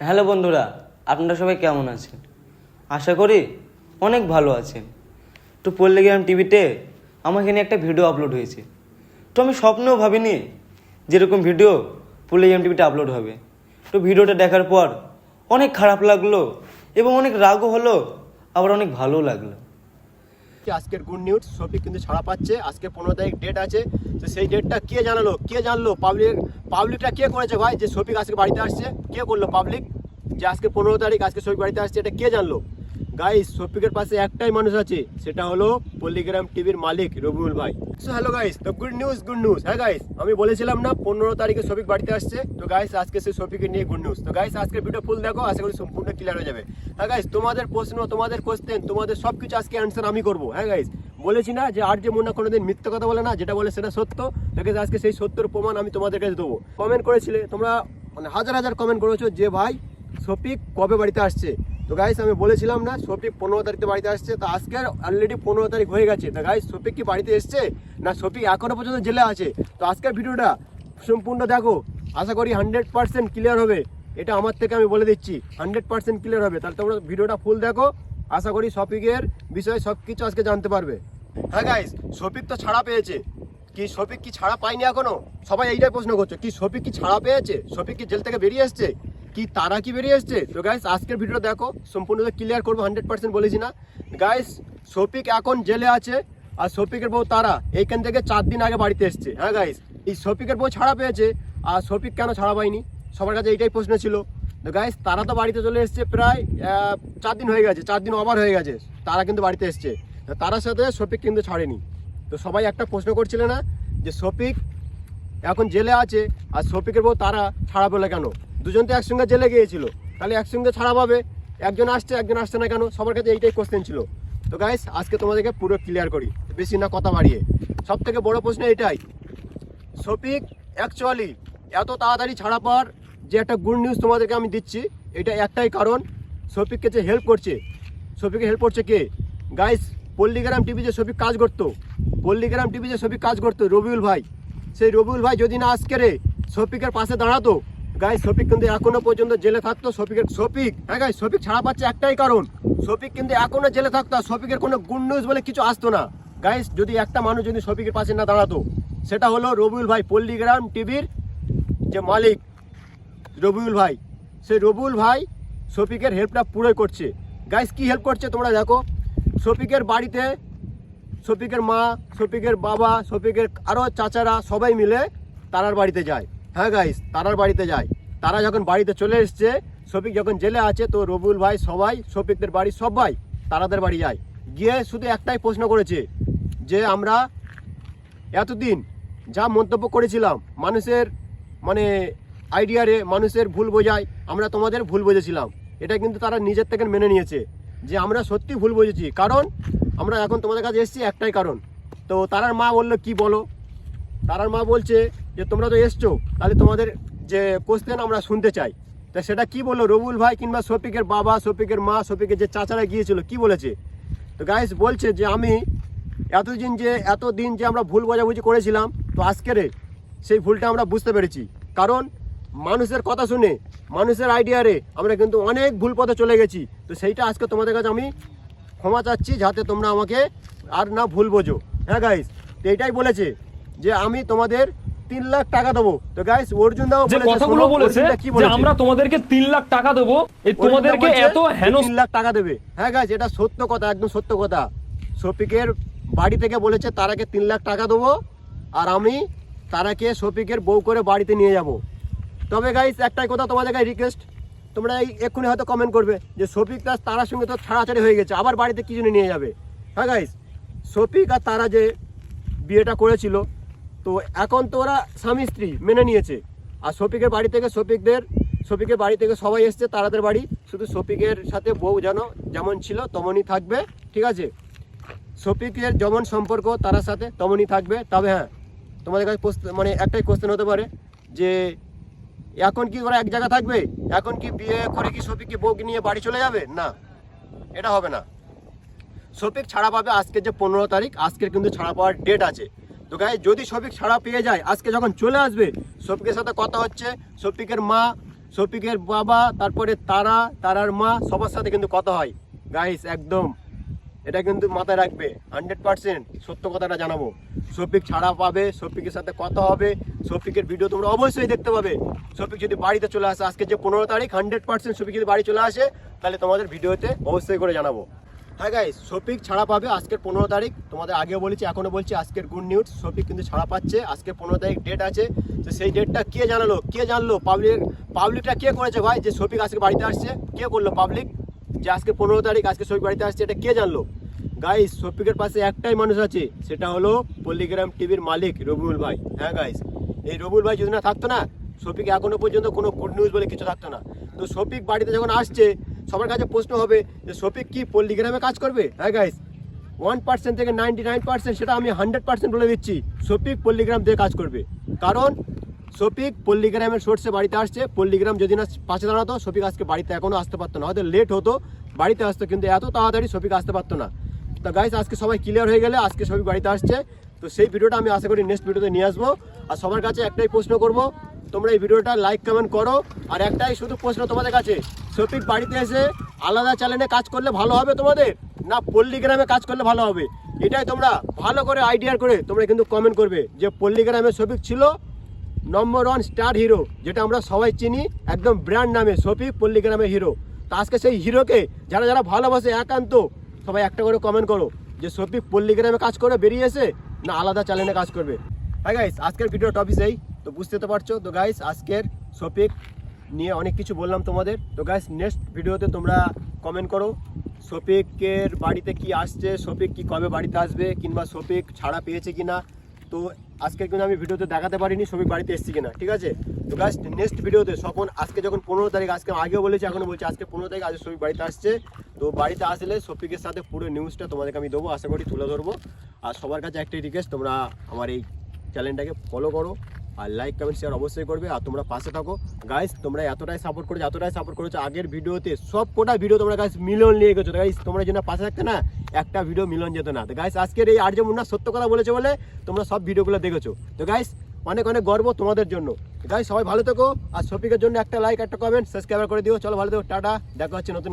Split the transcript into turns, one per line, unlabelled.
Hello বন্ধুরা, আপনারা সবাই কেমন আছেন? আশা করি অনেক ভালো আছেন। তো পল্লীগ্রাম টিভিতে আমার এখানে একটা ভিডিও আপলোড হয়েছে। তো আমি স্বপ্নেও ভাবিনি যেরকম ভিডিও পল্লীগ্রাম টিভিতে আপলোড হবে। তো ভিডিওটা দেখার পর অনেক খারাপ লাগল এবং অনেক রাগও হলো, আবার অনেক ভালোও লাগল।
কি আজকের গুড নিউজ সফিক কিন্তু ছাড়া পাচ্ছে। আজকে পনেরো তারিখ ডেট আছে। তো সেই ডেটটা কে জানালো? কে জানলো? পাবলিক পাবলিকটা কে করেছে ভাই? যে শফিক আজকে বাড়িতে আসছে, কে করল পাবলিক যে আজকে পনেরো তারিখ, আজকে শফিক বাড়িতে আসছে, এটা কে জানলো? গাইস শফিকের পাশে একটাই মানুষ আছে, সেটা হলো পল্লিগ্রাম টিভির মালিক রবিউল ভাই। হ্যালো গাইস তো গুড নিউজ গুড নিউজ হ্যাঁ গাইস আমি বলেছিলাম না, পনেরো তারিখে শফিক বাড়িতে আসছে। তো গাইস আজকে সে শফিকে নিয়ে গুড নিউজ তো গাইস আজকে ভিডিও ফুল দেখো, আশা করি সম্পূর্ণ ক্লিয়ার হয়ে যাবে। হ্যাঁ গাইস তোমাদের প্রশ্ন, তোমাদের কোশ্চেন তোমাদের সব কিছু আজকে অ্যান্সার আমি করব হ্যাঁ গাইস বলেছি না যে আর যে মুন্না কোনোদিন মিথ্যে কথা বলে না, যেটা বলে সেটা সত্য। দেখে আজকে সেই সত্যের প্রমাণ আমি তোমাদের কাছে দেবো। কমেন্ট করেছিলে, তোমরা মানে হাজার হাজার কমেন্ট করেছ যে ভাই শফিক কবে বাড়িতে আসছে? তো গাইস আমি বলেছিলাম না শফিক পনেরো তারিখে বাড়িতে আসছে, তো আজকে অলরেডি পনেরো তারিখ হয়ে গেছে। তো গাইস শফিক কি বাড়িতে এসছে? না শফিক এখনও পর্যন্ত জেলে আছে? তো আজকের ভিডিওটা সম্পূর্ণ দেখো। আশা করি হান্ড্রেড পার্সেন্ট ক্লিয়ার হবে। এটা আমার থেকে আমি বলে দিচ্ছি হান্ড্রেড পার্সেন্ট ক্লিয়ার হবে। তাহলে তোমরা ভিডিওটা ফুল দেখো। আশা করি শফিকের বিষয়ে সব কিছু আজকে জানতে পারবে। হ্যাঁ গাইস শফিক তো ছাড়া পেয়েছে। কি শফিক কি ছাড়া পায়নি এখনও? সবাই এইটাই প্রশ্ন করছে, কি শফিক কি ছাড়া পেয়েছে? শফিক কি জেল থেকে বেরিয়ে এসছে? কি তারা কি বেরিয়ে এসছে? তো গাইস আজকের ভিডিও দেখো সম্পূর্ণ ক্লিয়ার করব হান্ড্রেড পার্সেন্ট বলেছি না। গাইস শফিক এখন জেলে আছে, আর শফিকের বউ তারা, এইখান থেকে চার দিন আগে বাড়িতে এসছে। হ্যাঁ গাইস এই শফিকের বউ ছাড়া পেয়েছে, আর শফিক কেন ছাড়া পায়নি? সবার কাছে এইটাই প্রশ্ন ছিল। তো গাইস তারা তো বাড়িতে চলে এসছে প্রায় চার দিন হয়ে গেছে, চার দিন ওভার হয়ে গেছে, তারা কিন্তু বাড়িতে এসছে। তারার সাথে শফিক কিন্তু ছাড়েনি। তো সবাই একটা প্রশ্ন করছিল না যে শফিক এখন জেলে আছে, আর শফিকের বউ তারা ছাড়া পেলে কেন? দুজন তো একসঙ্গে জেলে গিয়েছিল। তাহলে একসঙ্গে ছাড়া পাবে? একজন আসছে একজন আসছে না কেন? সবার কাছে এইটাই কোশ্চেন ছিল। তো গাইস আজকে তোমাদেরকে পুরো ক্লিয়ার করি। বেশি না কথা বাড়িয়ে। সব থেকে বড় প্রশ্ন এটাই। শফিক অ্যাকচুয়ালি এত তাড়াতাড়ি ছাড়া পাওয়ার যে একটা গুড নিউজ তোমাদেরকে আমি দিচ্ছি, এটা একটাই কারণ। শফিককে যে হেল্প করছে। শফিককে হেল্প করছে কে? গাইস পল্লীগ্রাম টিভি যে শফিক কাজ করতো, পল্লীগ্রাম টিভি যে শফিক কাজ করতো, রবিউল ভাই। সেই রবিউল ভাই যদি না আজকে রে শফিকের পাশে দাঁড়াতো গাইস শফিক কিন্তু এখনও পর্যন্ত জেলে থাকতো। শফিকের শফিক হ্যাঁ গাইস শফিক ছাড়া পাচ্ছে একটাই কারণ। শফিক কিন্তু এখনও জেলে থাকতো শফিকের কোনো গুড নিউজ বলে কিছু আসতো না। গাইস যদি একটা মানুষ যদি শফিকের পাশে না দাঁড়াতো, সেটা হলো রবিউল ভাই, পল্লীগ্রাম টিভির যে মালিক রবিউল ভাই সেই রবিউল ভাই শফিকের হেল্পটা পুরোই করছে। গাইস কি হেল্প করছে তোমরা দেখো? শফিকের বাড়িতে শফিকের মা শফিকের বাবা শফিকের আরও চাচারা সবাই মিলে তারার বাড়িতে যায়। হ্যাঁ গাইস তারার বাড়িতে যায় তারা যখন বাড়িতে চলে এসছে, শফিক যখন জেলে আছে, তো রবুল ভাই, সবাই, শফিকদের বাড়ি সবাই তারাদের বাড়ি যায়। গিয়ে শুধু একটাই প্রশ্ন করেছে যে আমরা এতদিন যা মন্তব্য করেছিলাম, মানুষের মানে আইডিয়ারে মানুষের ভুল বোঝায়, আমরা তোমাদের ভুল বুঝেছিলাম। এটা কিন্তু তারা নিজের থেকে মেনে নিয়েছে যে আমরা সত্যি ভুল বুঝেছি। কারণ আমরা এখন তোমাদের কাছে এসেছি একটাই কারণ। তো তারার মা বলল, কি বলো? তারার মা বলছে যে তোমরা তো এসছো, তাহলে তোমাদের যে কোশ্চেন আমরা শুনতে চাই। তা সেটা কি বলল রবুল ভাই কিংবা শফিকের বাবা, শফিকের মা, শফিকের যে চাচারা গিয়েছিল, কি বলেছে? তো গাইস বলছে যে আমি এতদিন যে এতদিন যে আমরা ভুল বোঝাবুঝি করেছিলাম, তো আজকেরে সেই ভুলটা আমরা বুঝতে পেরেছি। কারণ মানুষের কথা শুনে, মানুষের আইডিয়ারে আমরা কিন্তু অনেক ভুল পথে চলে গেছি। তো সেইটা আজকে তোমাদের কাছে আমি ক্ষমা চাচ্ছি, যাতে তোমরা আমাকে আর না ভুল বোঝো। হ্যাঁ গাইস তো এটাই বলেছে যে আমি তোমাদের তিন লাখ টাকা দেবো। তো গাইস অর্জুন দাও
যে কথাগুলো বলেছে যে আমরা তোমাদেরকে তিন লাখ টাকা দেবো এই তোমাদেরকে এত হেন
তিন লাখ টাকা দেবে। হ্যাঁ গাছ এটা সত্য কথা একদম সত্য কথা। শফিকের বাড়ি থেকে বলেছে তারাকে তিন লাখ টাকা দেবো আর আমি তারাকে শফিকের বউ করে বাড়িতে নিয়ে যাব। তবে গাইস একটাই কথা তোমাদের কাছে রিকোয়েস্ট তোমরা এই এক্ষুনি হয়তো কমেন্ট করবে যে শফিক তার তারার সঙ্গে তো ছাড়াছাড়ি হয়ে গেছে আবার বাড়িতে কি জন্য নিয়ে যাবে? হ্যাঁ গাইস শফিক আর তারা যে বিয়েটা করেছিল তো এখন তো ওরা স্বামী স্ত্রী মেনে নিয়েছে। আর শফিকের বাড়ি থেকে শফিকদের, শফিকের বাড়ি থেকে সবাই এসছে, তারাদের বাড়ি। শুধু শফিকের সাথে বউ যেন যেমন ছিল তেমনই থাকবে, ঠিক আছে? শফিকের যেমন সম্পর্ক তার সাথে তেমনই থাকবে। তবে হ্যাঁ তোমাদের কাছে মানে একটাই কোশ্চেন হতে পারে যে, এখন কি ওরা এক জায়গা থাকবে? এখন কি বিয়ে করে কি শফিককে বউকে নিয়ে বাড়ি চলে যাবে? না, এটা হবে না। শফিক ছাড়া পাবে আজকে যে পনেরো তারিখ, আজকের কিন্তু ছাড়া পাওয়ার ডেট আছে। তো গাই যদি শফিক ছাড়া পেয়ে যায়, আজকে যখন চলে আসবে শফিকের সাথে কথা হচ্ছে শফিকের মা শফিকের বাবা, তারপরে তারা, তারার মা, সবার সাথে কিন্তু কথা হয়। গাইস একদম। এটা কিন্তু মাথায় রাখবে হান্ড্রেড পার্সেন্ট সত্য কথাটা জানাব। শফিক ছাড়া পাবে শফিকের সাথে কথা হবে শফিকের ভিডিও তোমরা অবশ্যই দেখতে পাবে। শফিক যদি বাড়িতে চলে আসে, আজকে যে পনেরো তারিখ হান্ড্রেড পার্সেন্ট শফিক যদি বাড়ি চলে আসে, তাহলে তোমাদের ভিডিওতে অবশ্যই করে জানাব। হ্যাঁ গাইস শফিক ছাড়া পাবে আজকের পনেরো তারিখ। তোমাদের আগেও বলেছি এখনও বলছি আজকের গুড নিউজ শফিক কিন্তু ছাড়া পাচ্ছে। আজকে পনেরো তারিখ ডেট আছে। তো সেই ডেটটা কে জানালো? কে জানলো? পাবলিক পাবলিকটা কে করেছে ভাই? যে শফিক আজকে বাড়িতে আসছে, কে করল পাবলিক যে আজকে পনেরো তারিখ আজকে শফিক বাড়িতে আসছে, এটা কে জানলো? গাইস শফিকের পাশে একটাই মানুষ আছে, সেটা হলো পল্লিগ্রাম টিভির মালিক রবিউল ভাই। হ্যাঁ গাইস এই রবিউল ভাই যদি না থাকতো না শফিক এখনও পর্যন্ত কোনো গুড নিউজ বলে কিছু থাকতো না। তো শফিক বাড়িতে যখন আসছে সবার কাছে প্রশ্ন হবে যে শফিক কি পল্লিগ্রামে কাজ করবে? হ্যাঁ গাইস ওয়ান পার্সেন্ট থেকে নাইনটি নাইন পার্সেন্ট সেটা আমি হান্ড্রেড পার্সেন্ট বলে দিচ্ছি, শফিক পল্লিগ্রাম দিয়ে কাজ করবে। কারণ শফিক পল্লিগ্রামের সোর্সে বাড়িতে আসছে, পল্লিগ্রাম যদি না পাশে দাঁড়াতো, শফিক আজকে বাড়িতে এখনও আসতে পারতো না। হয়তো লেট হতো, বাড়িতে আসতো, কিন্তু এত তাড়াতাড়ি শফিক আসতে পারতো না। তো গাইস আজকে সবাই ক্লিয়ার হয়ে গেলে আজকে সবাই বাড়িতে আসছে। তো সেই ভিডিওটা আমি আশা করি নেক্সট ভিডিওতে নিয়ে আসব। আর সবার কাছে একটাই প্রশ্ন করব তোমরা এই ভিডিওটা লাইক কমেন্ট করো। আর একটাই শুধু প্রশ্ন তোমাদের কাছে শফিক বাড়িতে এসে আলাদা চ্যানেলে কাজ করলে ভালো হবে তোমাদের? না পল্লীগ্রামে কাজ করলে ভালো হবে? এটাই তোমরা ভালো করে আইডিয়া করে তোমরা কিন্তু কমেন্ট করবে যে পল্লীগ্রামে শফিক ছিল নম্বর ওয়ান স্টার হিরো যেটা আমরা সবাই চিনি, একদম ব্র্যান্ড নামে শফিক পল্লীগ্রামের হিরো তো আজকে সেই হিরোকে যারা যারা ভালোবাসে, একান্ত সবাই একটা করে কমেন্ট করো যে শফিক পল্লীগ্রামে কাজ করে বেরিয়েছে না আলাদা চ্যানেলে কাজ করবে। হ্যাঁ গাইস আজকের ভিডিও টপিক এই। তো বুঝতে তো পারছ? তো গাইস আজকের শফিক নিয়ে অনেক কিছু বললাম তোমাদের। তো গাইস নেক্সট ভিডিওতে তোমরা কমেন্ট করো শফিকের বাড়িতে কি আসছে শফিক কি কবে বাড়িতে আসবে, কিংবা শফিক ছাড়া পেয়েছে কিনা। তো আজকে কিন্তু আমি ভিডিওতে দেখাতে পারিনি শফিক বাড়িতে এসেছি কিনা, ঠিক আছে? তো গাছ নেক্সট ভিডিওতে সপন আজকে যখন পনেরো তারিখ, আজকে আগেও বলেছি, এখনও বলছি, আজকে পনেরো তারিখ আজকে শফিক বাড়িতে আসছে। তো বাড়িতে আসলে শফিকের সাথে পুরো নিউজটা তোমাদেরকে আমি দেবো, আশা করি তুলে ধরবো। আর সবার কাছে একটাই রিকোয়েস্ট তোমরা আমার এই চ্যানেলটাকে ফলো করো। আর লাইক কমেন্ট শেয়ার অবশ্যই করবে। আর তোমরা পাশে থাকো। গাইস তোমরা এতটাই সাপোর্ট করেছ, এতটাই সাপোর্ট করেছ। আগের ভিডিওতে সব কোটা ভিডিও তোমরা গাইস মিলন নিয়ে গেছো। গাইস তোমরা যেন পাশে থাকতে না, একটা ভিডিও মিলন যেত না। তো গাইস আজকের এই আর্য মুন্না সত্য কথা বলেছে বলে তোমরা সব ভিডিওগুলো দেখেছ। তো গাইস অনেক অনেক গর্ব তোমাদের জন্য। গাইস সবাই ভালো থেকো। আর শফিকের জন্য একটা লাইক একটা কমেন্ট সাবস্ক্রাইব করে দিও। চলো ভালো থেকো। টাটা। দেখা হচ্ছে নতুন